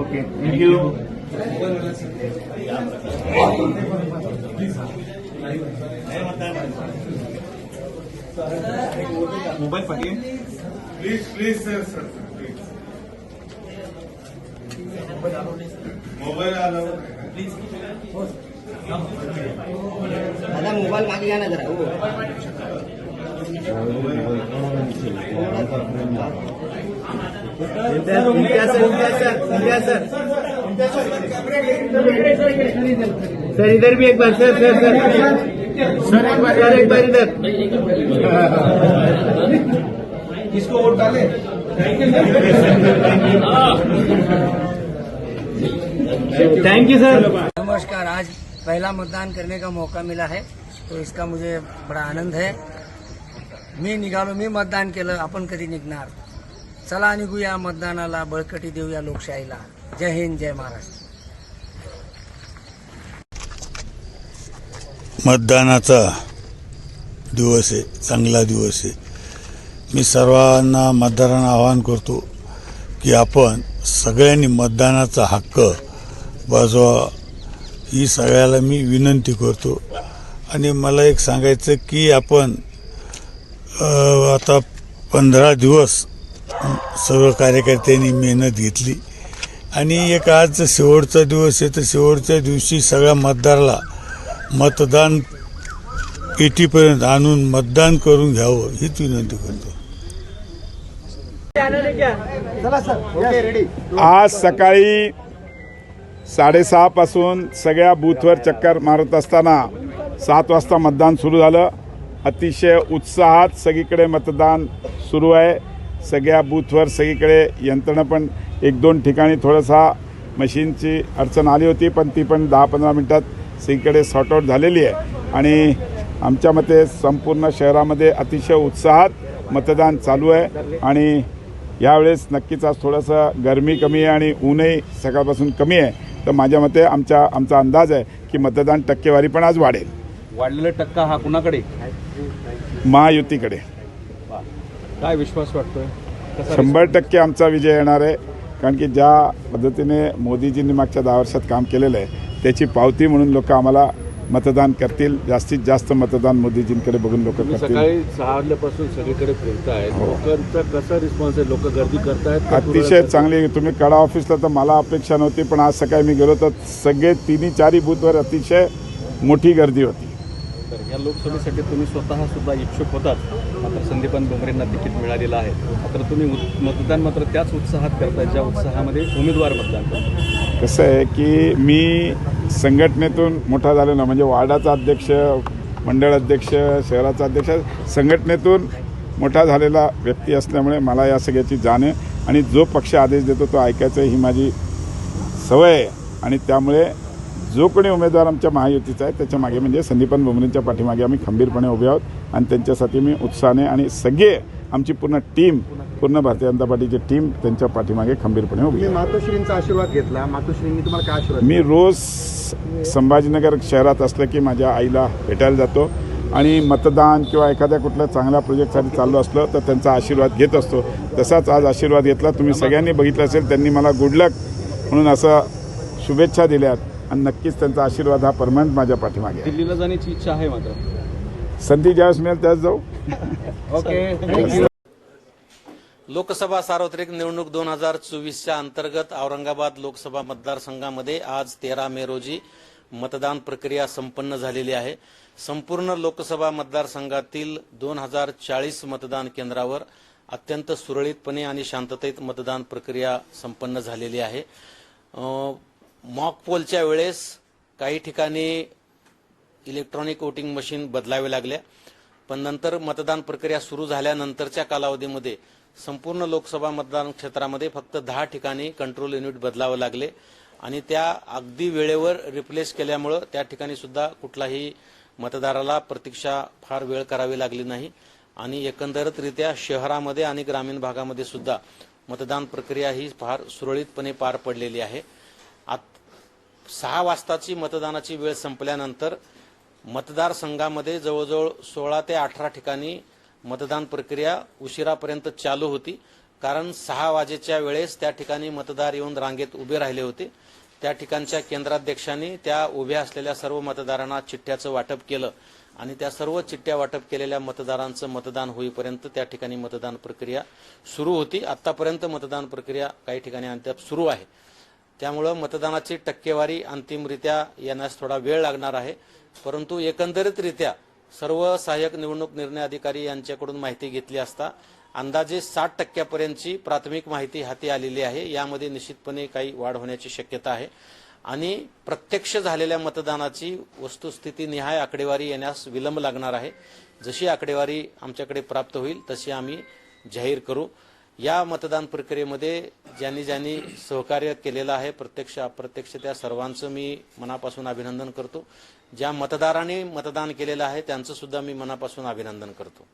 Okay thank you mobile पाहिजे please please sir sir please mobile आला दादा मोबाईल मागे ना जरा हो सर इधर भी एक बार सर सर सर। सर एक बार सर एक बार इधर। किसको वोट डाले? थैंक यू सर नमस्कार आज पहला मतदान करने का मौका मिला है। तो इसका मुझे बड़ा आनंद है। मी निघालो मी मतदान केलं आपण कधी निघणार? चला निघूया मतदानाला बळकटी देऊया लोकशाहीला. जय हिंद जय महाराष्ट्र. मतदानाचा दिवस आहे चांगला दिवस आहे. मी सर्वांना मतदारांना आवाहन करतो की आपण सगळ्यांनी मतदानाचा हक्क बजावा. ही सगळ्याला मी विनंती करतो. आणि मला एक सांगायचं की आपण आता पंधरा दिवस सर्व कार्यकर्त्यांनी मेहनत घेतली. आणि एक आज शेवटचा दिवस आहे तर शेवटच्या दिवशी सगळ्या मतदाराला मतदान पेटीपर्यंत आणून मतदान करून घ्यावं हीच विनंती करतो. आज सकाळी साडेसहा पासून सगळ्या बूथवर चक्कर मारत असताना सात वाजता मतदान सुरू झालं. अतिशय उत्साहात सगळीकडे मतदान सुरू आहे. सगळ्या बूथवर सगळीकडे यंत्रणा पण एक दोन ठिकाणी थोडासा मशीनची अडचण आली होती पण ती पण दहा पंधरा मिनटात सगळीकडे सॉर्टआऊट झालेली आहे. आणि आमच्या मते संपूर्ण शहरामध्ये अतिशय उत्साहात मतदान चालू आहे. आणि यावेळेस नक्कीच आज थोडंसं गरमी कमी आहे आणि ऊनही सकाळपासून कमी आहे. तर माझ्या मते आमच्या आमचा अंदाज आहे की मतदान टक्केवारी पण आज वाढेल. वाढलेला टक्का हा कुणाकडे? महायुतीकडे. काय विश्वास वाटतोय? शंभर टक्के आमचा विजय येणार आहे. कारण की ज्या पद्धतीने मोदीजींनी मागच्या दहा वर्षात काम केलेलं आहे त्याची पावती म्हणून लोक आम्हाला मतदान करतील. जास्तीत जास्त मतदान मोदीजींकडे बघून लोक सकाळी सहा वाजल्यापासून सगळीकडे फिरताय. लोकांचा कसा रिस्पॉन्स आहे? लोक गर्दी करतायत अतिशय चांगली तुम्ही कडा ऑफिसला तर मला अपेक्षा नव्हती पण आज सकाळी मी गेलो तर सगळे तिन्ही चारही बूथवर अतिशय मोठी गर्दी होती. या लोकसभेसाठी तुम्ही स्वतः सुद्धा इच्छुक होतात. मात्र संदीपान डोंगरेंना तिकीट मिळालेलं आहे. मात्र तुम्ही मतदान मात्र त्याच उत्साहात करताय ज्या उत्साहामध्ये उमेदवार मतदान करतात. कसं आहे की मी संघटनेतून मोठा झालेला म्हणजे वार्डाचा अध्यक्ष मंडळ अध्यक्ष शहराचा अध्यक्ष संघटनेतून मोठा झालेला व्यक्ती असल्यामुळे मला या सगळ्याची जाण आहे. आणि जो पक्ष आदेश देतो तो ऐकायचं ही माझी सवय आहे. आणि त्यामुळे जो कोणी उमेदवार आमच्या महायुतीचा आहे त्याच्यामागे म्हणजे संदीपन भुमरेंच्या पाठीमागे आम्ही खंबीरपणे उभे आहोत. आणि त्यांच्यासाठी मी उत्साहाने आणि सगळे आमची पूर्ण टीम पूर्ण भारतीय जनता पार्टीची टीम त्यांच्या पाठीमागे खंबीरपणे उभी मातोश्रींचा आशीर्वाद घेतला. मातोश्रींनी तुम्हाला काय आशीर्वाद मी रोज संभाजीनगर शहरात असलं की माझ्या आईला भेटायला जातो. आणि मतदान किंवा एखाद्या कुठल्या चांगल्या प्रोजेक्टसाठी चाललो असलं तर त्यांचा आशीर्वाद घेत असतो. तसाच आज आशीर्वाद घेतला. तुम्ही सगळ्यांनी बघितलं असेल त्यांनी मला गुड लक म्हणून असं शुभेच्छा दिल्यात. आणि नक्कीच त्यांचा आशीर्वाद हा परमनंट माझ्या पाठीमागे आहे. दिल्लीला जाण्याची इच्छा आहे मात्र. संधी ज्यावेळेस मिळेल त्यावेळेस जाऊ. ओके लोकसभा सार्वत्रिक निवडणूक दोन हजार चोवीसच्या अंतर्गत औरंगाबाद लोकसभा मतदारसंघामध्ये आज तेरा मे रोजी मतदान प्रक्रिया संपन्न झालेली आहे. संपूर्ण लोकसभा मतदारसंघातील दोन हजार चाळीस मतदान केंद्रावर अत्यंत सुरळीतपणे आणि शांततेत मतदान प्रक्रिया संपन्न झालेली आहे. मॉक पोलच्या वेळेस काही ठिकाणी इलेक्ट्रॉनिक वोटिंग मशीन बदलाव्या लागल्या पण नंतर मतदान प्रक्रिया सुरू झाल्यानंतरच्या कालावधीमध्ये संपूर्ण लोकसभा मतदान क्षेत्रामध्ये फक्त दहा ठिकाणी कंट्रोल युनिट बदलावं लागले. आणि त्या अगदी वेळेवर रिप्लेस केल्यामुळं त्या ठिकाणी सुद्धा कुठलाही मतदाराला प्रतीक्षा फार वेळ करावी लागली नाही. आणि एकंदरीतरित्या शहरामध्ये आणि ग्रामीण भागामध्ये सुद्धा मतदान प्रक्रिया ही फार सुरळीतपणे पार पडलेली आहे. आत सहा वाजताची मतदानाची वेळ संपल्यानंतर मतदारसंघामध्ये जवळजवळ सोळा ते अठरा ठिकाणी मतदान प्रक्रिया उशिरापर्यंत चालू होती. कारण सहा वाजेच्या वेळेस त्या ठिकाणी मतदार येऊन रांगेत उभे राहिले होते. त्या ठिकाणच्या केंद्राध्यक्षांनी त्या उभ्या असलेल्या सर्व मतदारांना चिठ्ठ्याचं वाटप केलं. आणि त्या सर्व चिठ्ठ्या वाटप केलेल्या मतदारांचं मतदान होईपर्यंत त्या ठिकाणी मतदान प्रक्रिया सुरू होती. आतापर्यंत मतदान प्रक्रिया काही ठिकाणी अद्याप सुरू आहे. त्यामुळं मतदानाची टक्केवारी अंतिमरित्या येण्यास थोडा वेळ लागणार आहे. परंतु एकंदरीतरित्या सर्व सहाय्यक निवडणूक निर्णय अधिकारी यांच्याकडून माहिती घेतली असता अंदाजे साठ टक्क्यापर्यंतची प्राथमिक माहिती हाती आलेली आहे. यामध्ये निश्चितपणे काही वाढ होण्याची शक्यता आहे. आणि प्रत्यक्ष झालेल्या मतदानाची वस्तुस्थिती निहाय आकडेवारी येण्यास विलंब लागणार आहे. जशी आकडेवारी आमच्याकडे प्राप्त होईल तशी आम्ही जाहीर करू. या मतदान प्रक्रियेमध्ये ज्यांनी ज्यांनी सहकार्य केलेलं आहे प्रत्यक्ष अप्रत्यक्ष त्या सर्वांचं मी मनापासून अभिनंदन करतो. ज्या मतदारांनी मतदान केलेलं आहे त्यांचं सुद्धा मी मनापासून अभिनंदन करतो.